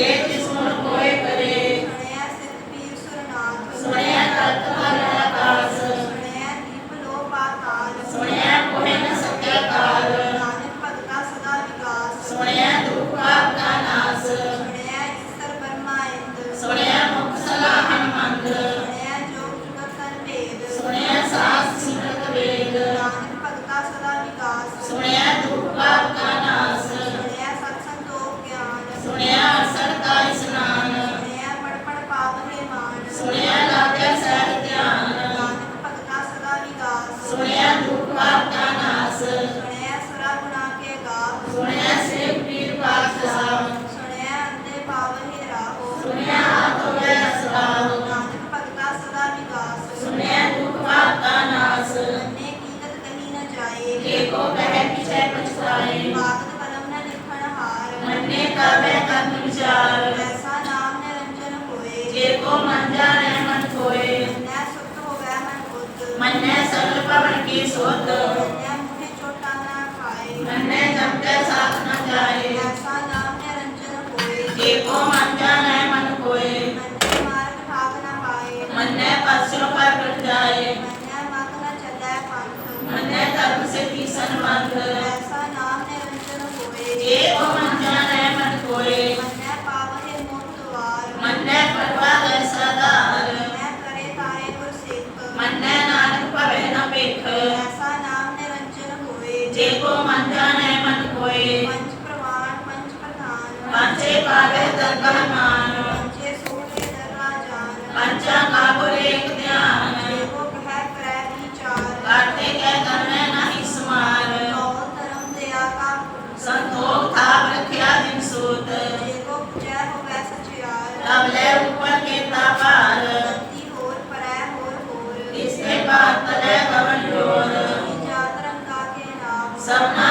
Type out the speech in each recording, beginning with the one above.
Yeah. खुदा रहमत होए मन्ने सर्वपवन की सोत मन्ने जब तक साथ न जाए। एको मंजा रहमत होए। मन्ने पसरों पर बैठ जाए। मन्ने धर्म से तीसन बंद ये ओ मन Sama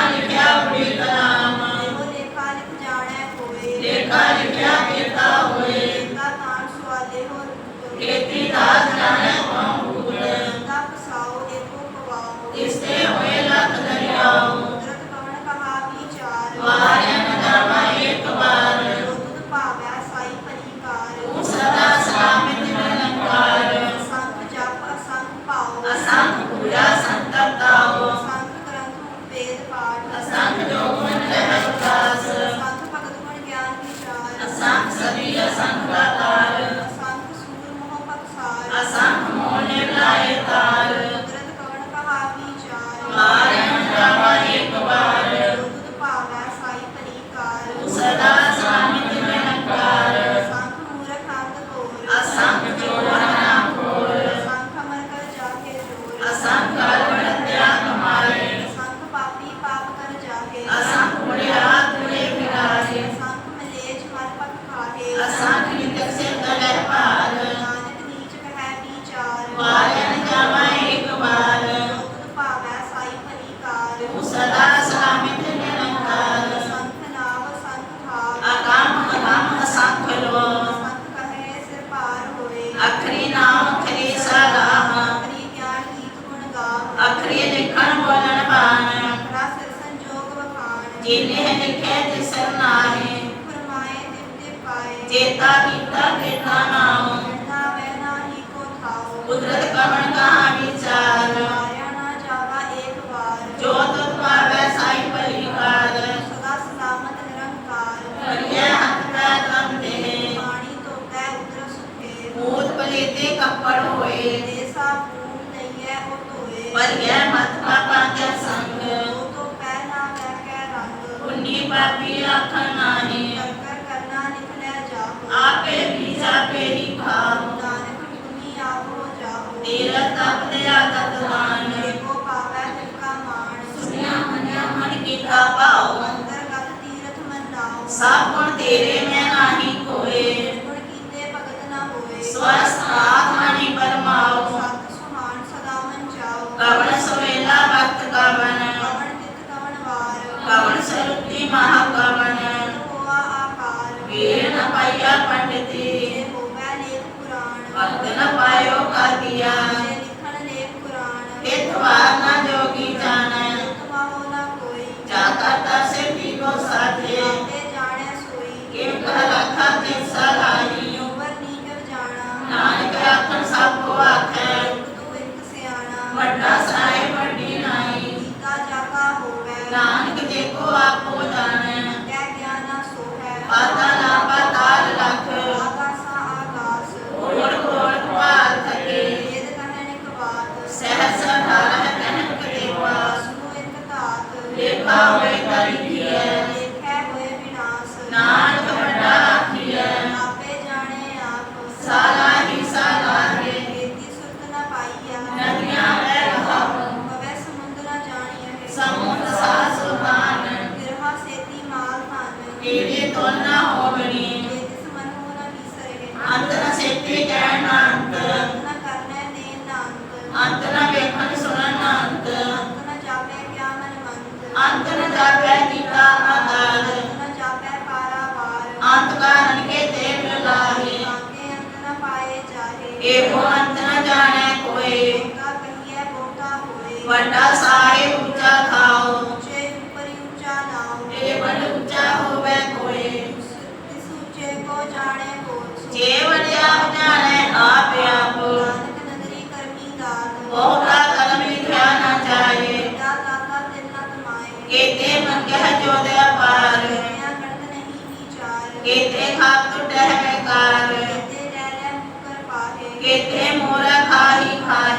प्रेम मोरा खाई खाई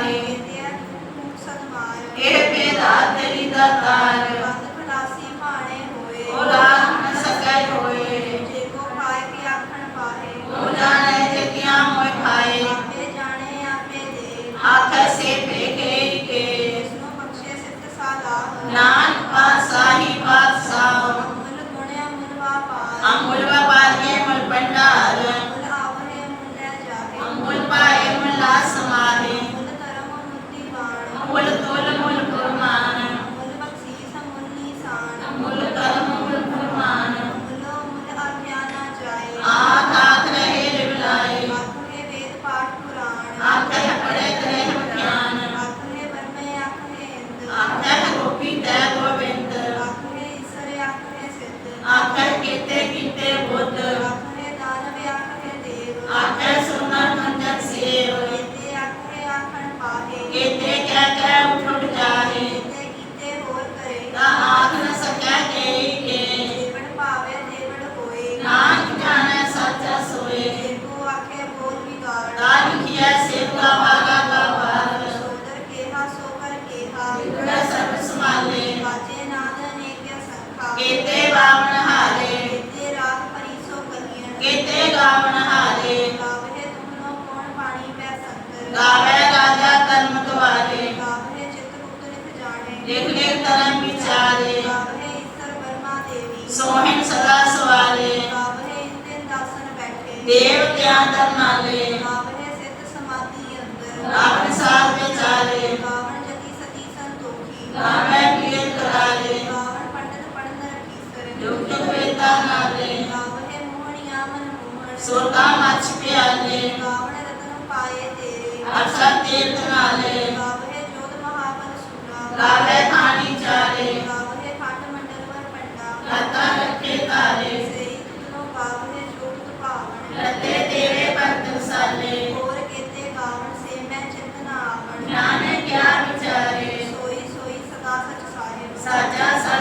आदर नाले आपने सिद्ध समाधि अंतर आपने साथ में चाले कावण जति सती संतोखी। कावण प्रिय कराले कावण पंडित पंडित की करे युक्त वेता नाले कावण मोहनिया मन मोहन सोता मच प्याले कावण रत्न पाए तेरे। अक्षर तीर्थ नाले कावण ज्योत महाबल सुना कावण खानी चाले कावण पाठ मंडल पर पंडा। लता रखे तारे। से इतनो कावण ज्योत पावन रते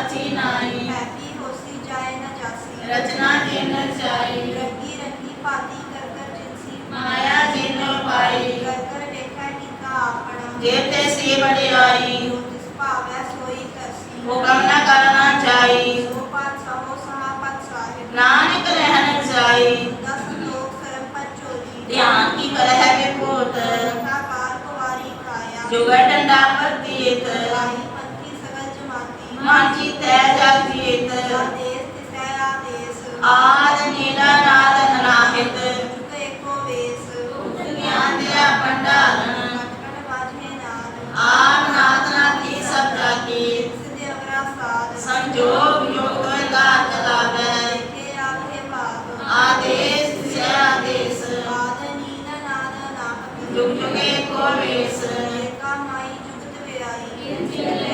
जाची नाही हैप्पी होसी जाए न जासी। रचना के न जाई। रखी रखी पाती कर कर जिनसी। माया जे न पाई। कर कर देखा टीका आपड़ा देते से बड़े आई। जिस पावे सोई तसी वो कम न करना चाहिए सो पात सहो सहा पत साहिब। नानक रहन जाई। दस लोग सरम पर चोरी। ध्यान की कलह के पोत जुगट डंडा पर तीत। ਮਨ ਚਿਤੈ ਜਗ ਜੀਤ ਆਦੇਸ ਤਿਸੈ ਆਦੇਸ ਆਦ ਨੀਲਾ ਨਾਦ ਨਾਹਿਤ ਇਕ ਏਕੋ ਵੇਸ ਉਤ ਗਿਆਨ ਦੇ ਭੰਡਾਰਨ ਮਤਕਟ ਬਾਜੇ ਨਾਲ ਆਪ ਨਾਦ ਨਾ ਕੀ ਸਭ ਜਾਕੀ ਸਿਧਿ ਅਵਰਾ ਸਾਧ ਸੰਜੋਗ ਯੋਗ ਦਾ ਚਲਾਵੇ ਤੇ ਆਖੇ ਪਾਪ ਆਦੇਸ ਤਿਸੈ ਆਦੇਸ। ਆਦ ਨੀਲਾ ਨਾਦ ਨਾਹਿਤ ਜੁਗ ਜੁਗ ਏਕੋ ਵੇਸ ਏਕਾ ਮਾਈ ਜੁਗਤ ਵਿਆਈ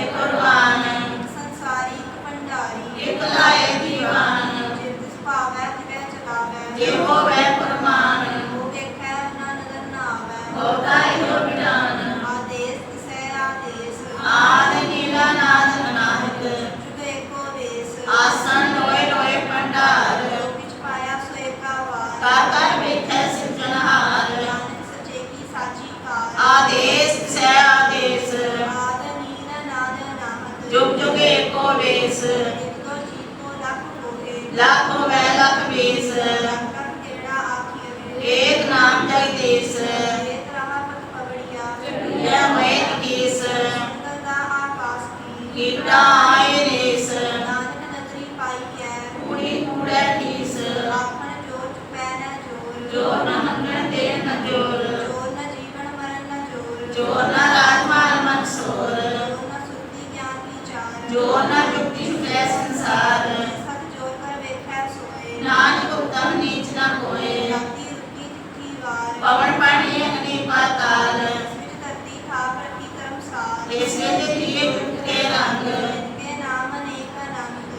ਲੱਖ ਹੋਵੇ ਲੱਖ ਬੇਸ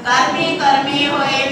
कर्मी कर्मी होए